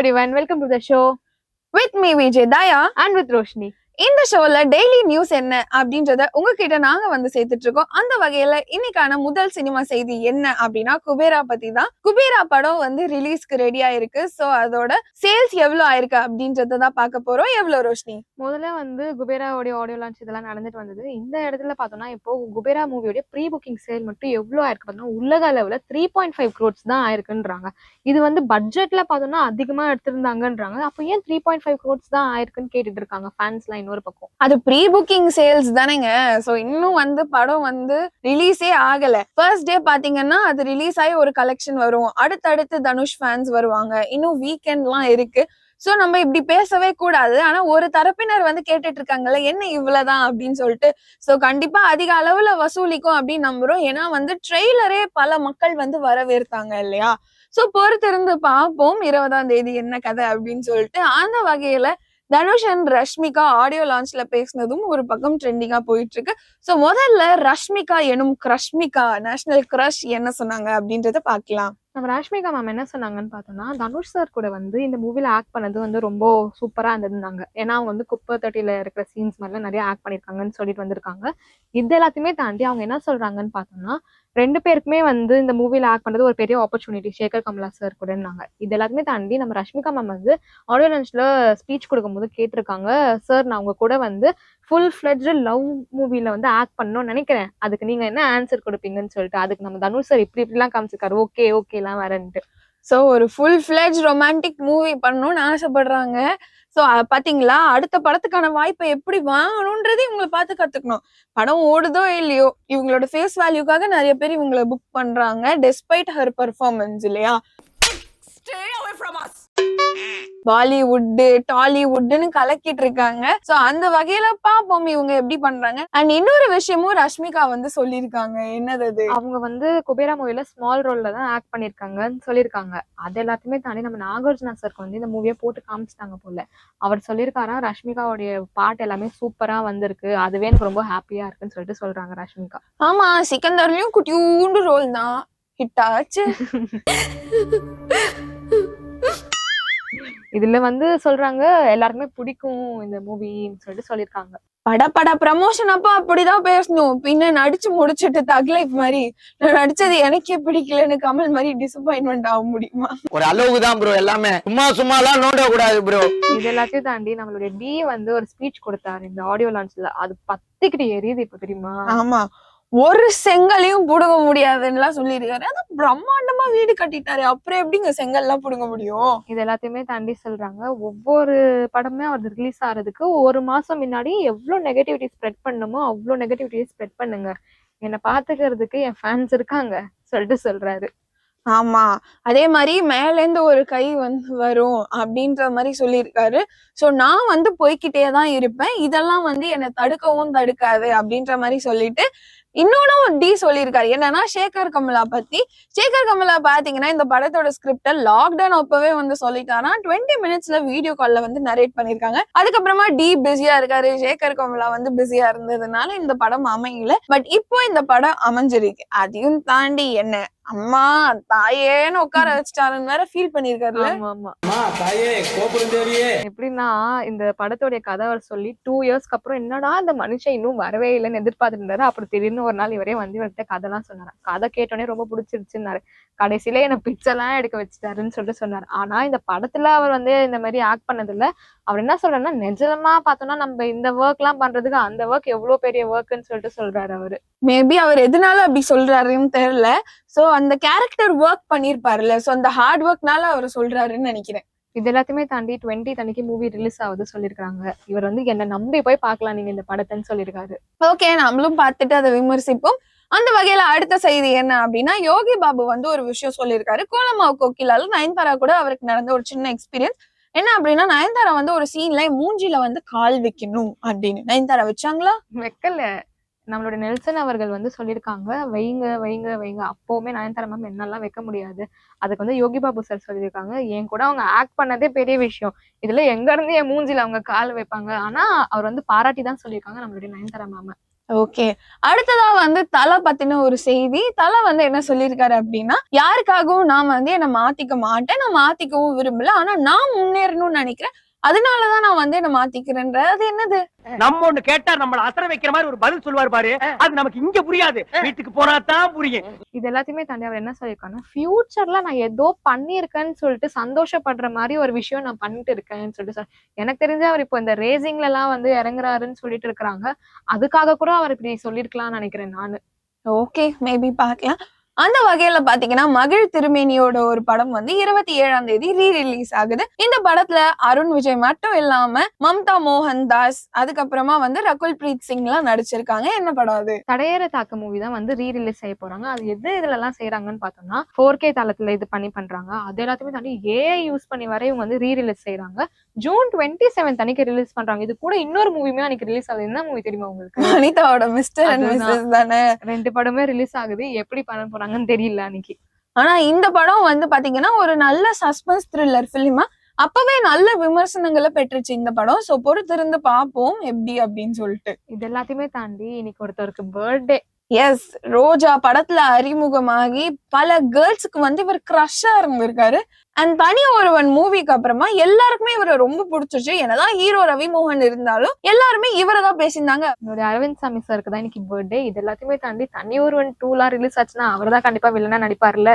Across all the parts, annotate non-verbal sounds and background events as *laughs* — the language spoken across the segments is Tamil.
everyone, welcome to the show with me Vijay Daya and with Roshni. இந்த ஷோல டெய்லி நியூஸ் என்ன அப்படின்றத உங்ககிட்ட நாங்க வந்து சேர்த்துட்டு இருக்கோம் அந்த வகையில இன்னைக்கான முதல் சினிமா செய்தி என்ன அப்படின்னா குபேரா பத்தி தான் குபேரா படம் வந்து ரிலீஸ்க்கு ரெடியா இருக்கு சோ அதோட சேல்ஸ் எவ்வளவு ஆயிருக்கு அப்படின்றத தான் பார்க்க போறோம். எவ்வளவு ரோஷினி? முதல்ல வந்து குபேராவோடைய ஆடியோ லான்ச் இதெல்லாம் நடந்துட்டு வந்தது. இந்த இடத்துல பார்த்தோம்னா இப்போ குபேரா மூவியோட ப்ரீ புக்கிங் சேல் மட்டும் எவ்வளோ ஆயிருக்கு பார்த்தோம்னா உலக அளவுல த்ரீ பாயிண்ட் ஃபைவ் க்ரோட்ஸ் தான் ஆயிருக்குன்றாங்க. இது வந்து பட்ஜெட்ல பார்த்தோம்னா அதிகமாக எடுத்திருந்தாங்கன்றாங்க. அப்போ ஏன் த்ரீ பாயிண்ட் ஃபைவ் க்ரோட்ஸ் தான் ஆயிருக்குன்னு கேட்டுட்டு இருக்காங்க ஃபேன்ஸ்லாம் இன்னொரு பக்கம். அது ப்ரீ புக்கிங் சேல்ஸ் தானேங்க. சோ இன்னும் வந்து படம் வந்து ரிலீஸே ஆகல. ஃபர்ஸ்ட் டே பாத்தீங்கன்னா அது ரிலீஸ் ஆகி ஒரு கலெக்ஷன் வரும். அடுத்தடுத்து தனுஷ் ஃபேன்ஸ் வருவாங்க. இன்னும் வீக்கெண்ட்லாம் இருக்கு. சோ நம்ம இப்படி பேசவே கூடாது. ஆனா ஒரு தரப்பினர் வந்து கேட்டுட்டு இருக்காங்கல்ல என்ன இவ்வளவுதான்? அப்படின்னு சொல்லிட்டு. சோ கண்டிப்பா அதிக அளவுல வசூலிக்கும் அப்படின்னு நம்புறோம். ஏன்னா வந்து ட்ரெய்லரே பல மக்கள் வந்து வரவேற்பாங்க இல்லையா? சோ பொறுத்திருந்து பார்ப்போம் இருபதாம் தேதி என்ன கதை அப்படின்னு சொல்லிட்டு அந்த வகையில தனுஷ் அண்ட் ரஷ்மிகா ஆடியோ லான்ச்ல பேசினதும் ஒரு பக்கம் ட்ரெண்டிங்கா போயிட்டு இருக்கு ஸோ முதல்ல ரஷ்மிகா எனும் கிரஷ்மிகா நேஷனல் கிரஷ் என்ன சொன்னாங்க அப்படின்றத பார்க்கலாம். நம்ம ராஷ்மிகா மேம் என்ன சொன்னாங்கன்னு பார்த்தோம்னா தனுஷ் சார் கூட வந்து இந்த மூவில ஆக்ட் பண்ணது வந்து ரொம்ப சூப்பரா இருந்ததுனாங்க ஏன்னா அவங்க வந்து குப்பை தட்டியில இருக்கிற சீன்ஸ் மாதிரிலாம் நிறைய ஆக்ட் பண்ணியிருக்காங்கன்னு சொல்லிட்டு வந்திருக்காங்க. இது எல்லாத்தையுமே தாண்டி அவங்க என்ன சொல்றாங்கன்னு பார்த்தோம்னா ரெண்டு பேருக்குமே வந்து இந்த மூவியில் ஆக்ட் பண்றது ஒரு பெரிய ஆப்பர்ச்சுனிட்டி சேகர் கமலா சார் கூடனாங்க இது எல்லாத்தையுமே தாண்டி நம்ம ரஷ்மிகா மேம் வந்து ஆடியோ லஞ்சில் ஸ்பீச் கொடுக்கும்போது கேட்டிருக்காங்க. சார் நான் உங்க கூட வந்து ஃபுல் ஃப்ளட்ஜு லவ் மூவில வந்து ஆக்ட் பண்ணணும்னு நினைக்கிறேன். அதுக்கு நீங்க என்ன ஆன்சர் கொடுப்பீங்கன்னு சொல்லிட்டு அதுக்கு நம்ம தனுஷ் சார் இப்படி இப்படிலாம் காமிச்சிருக்காரு. ஓகே ஓகேலாம் வரேன்ட்டு. ஸோ ஒரு ஃபுல் ஃபிளெஜ் ரொமான்டிக் மூவி பண்ணணும்னு ஆசைப்படுறாங்க. ஸோ பார்த்தீங்களா அடுத்த படத்துக்கான வாய்ப்பை எப்படி வாங்கணுன்றதே இவங்களை பார்த்து கற்றுக்கணும் படம் ஓடுதோ இல்லையோ இவங்களோட ஃபேஸ் வேல்யூக்காக நிறைய பேர் இவங்களை புக் பண்ணுறாங்க டெஸ்பைட் ஹர் பர்ஃபார்மன்ஸ் இல்லையா? பாலிவுட் டாலிவுட்னு கலக்கிட்டு இருக்காங்க சோ அந்த வகையில பாப்போம் இவங்க எப்படி பண்றாங்க. அண்ட் இன்னொரு விஷயமும் ரஷ்மிகா வந்து சொல்லியிருக்காங்க. என்னது அவங்க வந்து குபேரா மூவில ஸ்மால் ரோல்ல தான் ஆக்ட் பண்ணிருக்காங்கன்னு சொல்லியிருக்காங்க. அது எல்லாத்தையுமே தாண்டி நம்ம நாகார்ஜுனா சாருக்கு வந்து இந்த மூவியை போட்டு காமிச்சிட்டாங்க போல. அவர் சொல்லியிருக்காராம் ரஷ்மிகாவுடைய பாட்டு எல்லாமே சூப்பரா வந்திருக்கு. அதுவே எனக்கு ரொம்ப ஹாப்பியா இருக்குன்னு சொல்லிட்டு சொல்றாங்க ரஷ்மிகா. ஆமா சிக்கந்தர்லயும் குட்டியூண்டு ரோல் தான். ஹிட் ஆச்சு. *laughs* இதுல வந்து சொல்றாங்க எல்லாருக்குமே பிடிக்கும் இந்த மூவின்னு சொல்லிட்டு சொல்லியிருக்காங்க. பட பட ப்ரமோஷன் அப்ப அப்படிதான் பேசணும். பின்ன நடிச்சு முடிச்சிட்டு தக்லைஃப் மாதிரி நான் நடிச்சது எனக்கே பிடிக்கலன்னு கமல் மாதிரி டிசப்பாயின்மெண்ட் ஆக முடியுமா? ஒரு அளவுக்கு தான் ப்ரோ எல்லாமே. சும்மா சும்மாலாம் நோண்ட கூடாது ப்ரோ இது எல்லாத்தையும் தாண்டி நம்மளுடைய டி வந்து ஒரு ஸ்பீச் கொடுத்தாரு இந்த ஆடியோ லான்ச்ல அது பத்திக்கிட்டு எரியுது இப்ப தெரியுமா? ஆமா. ஒரு செங்கலையும் புடுங்க முடியாதுன்னுலாம் சொல்லியிருக்காரு. அதான் பிரம்மாண்டமா வீடு கட்டிட்டாரு அப்புறம் எப்படிங்க செங்கல்லாம் புடுங்க முடியும்? இது எல்லாத்தையுமே தாண்டி சொல்றாங்க. ஒவ்வொரு படமே அவர் ரிலீஸ் ஆகிறதுக்கு ஒரு மாசம் முன்னாடி எவ்வளவு நெகட்டிவிட்டி ஸ்ப்ரெட் பண்ணுமோ அவ்வளோ நெகட்டிவிட்டி ஸ்ப்ரெட் பண்ணுங்க. என்னை பாத்துக்கிறதுக்கு என் ஃபேன்ஸ் இருக்காங்க சொல்லிட்டு சொல்றாரு. ஆமா. அதே மாதிரி மேல இருந்து ஒரு கை வந்து வரும் அப்படின்ற மாதிரி சொல்லியிருக்காரு. சோ நான் வந்து போய்க்கிட்டே தான் இருப்பேன். இதெல்லாம் வந்து என்னை தடுக்கவும் தடுக்காது அப்படின்ற மாதிரி சொல்லிட்டு இன்னொன்னும் டி சொல்லியிருக்காரு. என்னன்னா சேகர் கமலா பத்தி. சேகர் கமலா பாத்தீங்கன்னா இந்த படத்தோட ஸ்கிரிப்ட லாக்டவுன் அப்பவே வந்து சொல்லிட்டாரா டுவெண்ட்டி மினிட்ஸ்ல வீடியோ கால்ல வந்து நரேட் பண்ணிருக்காங்க அதுக்கப்புறமா டி பிஸியா இருக்காரு. சேகர் கமலா வந்து பிஸியா இருந்ததுனால இந்த படம் அமையல. பட் இப்போ இந்த படம் அமைஞ்சிருக்கு. அதையும் தாண்டி என்ன? அம்மா தாயேன்னு உட்கார வச்சுட்டாருன்னு வேற ஃபீல் தேவியே. எப்படின்னா இந்த படத்தோடைய கதை அவர் சொல்லி டூ இயர்ஸ்க்கு அப்புறம் என்னடா இந்த மனுஷன் இன்னும் வரவே இல்லைன்னு எதிர்பார்த்துட்டு இருந்தாரு அப்புறம் திடீர்னு ஒரு நாள் இவரே வந்து இவர்கிட்ட கதைலாம் சொன்னாரு. கதை கேட்டோடனே ரொம்ப பிடிச்சிருச்சுன்னாரு. கடைசியில என்ன பிக்சர்லாம் எடுக்க வச்சுட்டாருன்னு சொல்லிட்டு சொன்னாரு. ஆனா இந்த படத்துல அவர் வந்து இந்த மாதிரி ஆக்ட் பண்ணதில்ல. அவர் என்ன சொல்றாருன்னா நிஜமா பார்த்தோம்னா நம்ம இந்த ஒர்க் எல்லாம் பண்றதுக்கு அந்த ஒர்க் எவ்வளவு பெரிய ஒர்க்னு சொல்லிட்டு சொல்றாரு அவரு. மேபி அவர் எதனால அப்படி சொல்றாருன்னு தெரியல. சோ அந்த கேரக்டர் ஒர்க் பண்ணிருப்பாருல்ல. சோ அந்த ஹார்ட் ஒர்க்னால அவர் சொல்றாருன்னு நினைக்கிறேன். இது எல்லாத்தையுமே தாண்டி டுவெண்ட்டி தனிக்கு மூவி ரிலீஸ் ஆகுது சொல்லியிருக்காங்க இவர் வந்து என்ன நம்பி போய் பார்க்கலாம் நீங்க இந்த படத்தைன்னு சொல்லியிருக்காரு ஓகே நம்மளும் பார்த்துட்டு அதை விமர்சிப்போம். அந்த வகையில அடுத்த செய்தி என்ன அப்படின்னா யோகி பாபு வந்து ஒரு விஷயம் சொல்லியிருக்காரு கோலமாவு கோகிலால நயன்தாரா கூட அவருக்கு நடந்த ஒரு சின்ன எக்ஸ்பீரியன்ஸ் என்ன அப்படின்னா நயன்தாரா வந்து ஒரு சீன்ல மூஞ்சில வந்து கால் வைக்கணும் அப்படின்னு. நயன்தாரா வச்சாங்களா? வைக்கல. நம்மளுடைய நெல்சன் அவர்கள் வந்து சொல்லியிருக்காங்க வைங்க வைங்க வைங்க அப்போவுமே நயன்தாரா மேம் என்னெல்லாம் வைக்க முடியாது. அதுக்கு வந்து யோகி பாபு சார் சொல்லியிருக்காங்க. என் கூட அவங்க ஆக்ட் பண்ணதே பெரிய விஷயம். இதுல எங்க இருந்து என் மூஞ்சில் அவங்க கால் வைப்பாங்க. ஆனா அவர் வந்து பாராட்டி தான் சொல்லியிருக்காங்க நம்மளுடைய நயன்தாரா மேம் ஓகே. அடுத்ததா வந்து தலை பத்தின ஒரு செய்தி. தலை வந்து என்ன சொல்லியிருக்காரு அப்படின்னா யாருக்காகவும் நான் வந்து என்ன மாத்திக்க மாட்டேன். நான் மாத்திக்கவும் விரும்பல. ஆனா நான் முன்னேறணும்னு நினைக்கிறேன். அதனாலதான் நான் வந்து என்ன மாத்திக்கிறேன்ற. அது என்னது? நம்ம ஒண்ணு கேட்டா நம்மள அசர வைக்கிற மாதிரி ஒரு பதில் சொல்லுவார் பாரு. அது நமக்கு இங்க புரியாது. வீட்டுக்கு போனா தான் புரியும் இது எல்லாத்தையுமே தாண்டி அவர் என்ன சொல்லியிருக்காருன்னா ஃபியூச்சர்ல நான் ஏதோ பண்ணியிருக்கேன்னு சொல்லிட்டு சந்தோஷப்படுற மாதிரி ஒரு விஷயம் நான் பண்ணிட்டு இருக்கேன்னு சொல்லிட்டு சொல் எனக்கு தெரிஞ்ச அவர் இப்போ இந்த ரேசிங்ல எல்லாம் வந்து இறங்குறாருன்னு சொல்லிட்டு இருக்கிறாங்க. அதுக்காக கூட அவர் இப்படி சொல்லியிருக்கலாம்னு நினைக்கிறேன் நானு. ஓகே மேபி பார்க்கலாம். அந்த வகையில பாத்தீங்கன்னா மகிழ் திருமேனியோட ஒரு படம் வந்து இருபத்தி ஏழாம் தேதி ரீ ரிலீஸ் ஆகுது. இந்த படத்துல அருண் விஜய் மட்டும் இல்லாம மம்தா மோகன் தாஸ் அதுக்கப்புறமா வந்து ரகுல் பிரீத் சிங் எல்லாம் நடிச்சிருக்காங்க. என்ன படம் அது? தடையற தாக்க மூவி தான் வந்து ரீ ரிலீஸ் செய்ய போறாங்க. அது எது இதுல எல்லாம் செய்யறாங்கன்னு பார்த்தோம்னா ஃபோர் கே தளத்துல இது பண்ணி பண்றாங்க. அது எல்லாத்தையுமே தாண்டி ஏஐ யூஸ் பண்ணி வரை இவங்க வந்து ரீ ரிலீஸ் செய்யறாங்க ஜூன் டுவெண்ட்டி செவன்த் அன்னைக்கு ரிலீஸ் பண்றாங்க. இது கூட இன்னொரு மூவியுமே அன்னைக்கு ரிலீஸ் ஆகுது. என்ன மூவி தெரியுமா உங்களுக்கு? அனிதாவோட மிஸ்டர் அண்ட். மிஸ்ஸஸ் தானே? ரெண்டு படமே ரிலீஸ் ஆகுது. எப்படி பண்ண போறாங்கன்னு தெரியல அன்னைக்கு. ஆனா இந்த படம் வந்து பாத்தீங்கன்னா ஒரு நல்ல சஸ்பென்ஸ் த்ரில்லர் பிலிமா அப்பவே நல்ல விமர்சனங்களை பெற்றுச்சு இந்த படம். சோ பொறுத்திருந்து பார்ப்போம் எப்படி அப்படின்னு சொல்லிட்டு. இது எல்லாத்தையுமே தாண்டி இன்னைக்கு ஒருத்தருக்கு பர்த்டே எஸ் ரோஜா படத்துல அறிமுகமாகி பல கேர்ள்ஸுக்கு வந்து இவர் கிரஷா இருந்திருக்காரு. அண்ட் தனி ஒருவன் மூவிக்கு அப்புறமா எல்லாருக்குமே இவரை ரொம்ப பிடிச்சிருச்சு. என்னதான் ஹீரோ ரவிமோகன் இருந்தாலும் எல்லாருமே இவரை தான் பேசியிருந்தாங்க. என்னுடைய அரவிந்த் சாமி சாருக்கு தான் இன்னைக்கு பர்த்டே இது எல்லாத்தையுமே தாண்டி தனி ஒருவன் டூலாம் ரிலீஸ் ஆச்சுன்னா அவர் தான் கண்டிப்பா வில்லனா நடிப்பார்ல.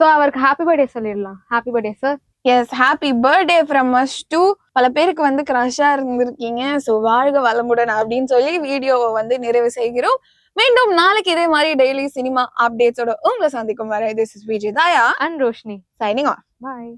சோ அவருக்கு ஹாப்பி பர்த்டே சொல்லிடலாம். Happy birthday sir yes happy birthday from us to பல பேருக்கு வந்து கிரஷா இருந்திருக்கீங்க. ஸோ வாழ்க வளமுடன் அப்படின்னு சொல்லி வீடியோவை வந்து நிறைவு செய்கிறோம். மீண்டும் நாளைக்கு இதே மாதிரி டெய்லி சினிமா அப்டேட்ஸோட உங்களை சந்திக்கும் வரை திஸ் இஸ் விஜய் தாயா அண்ட் ரோஷினி சைனிங் பாய்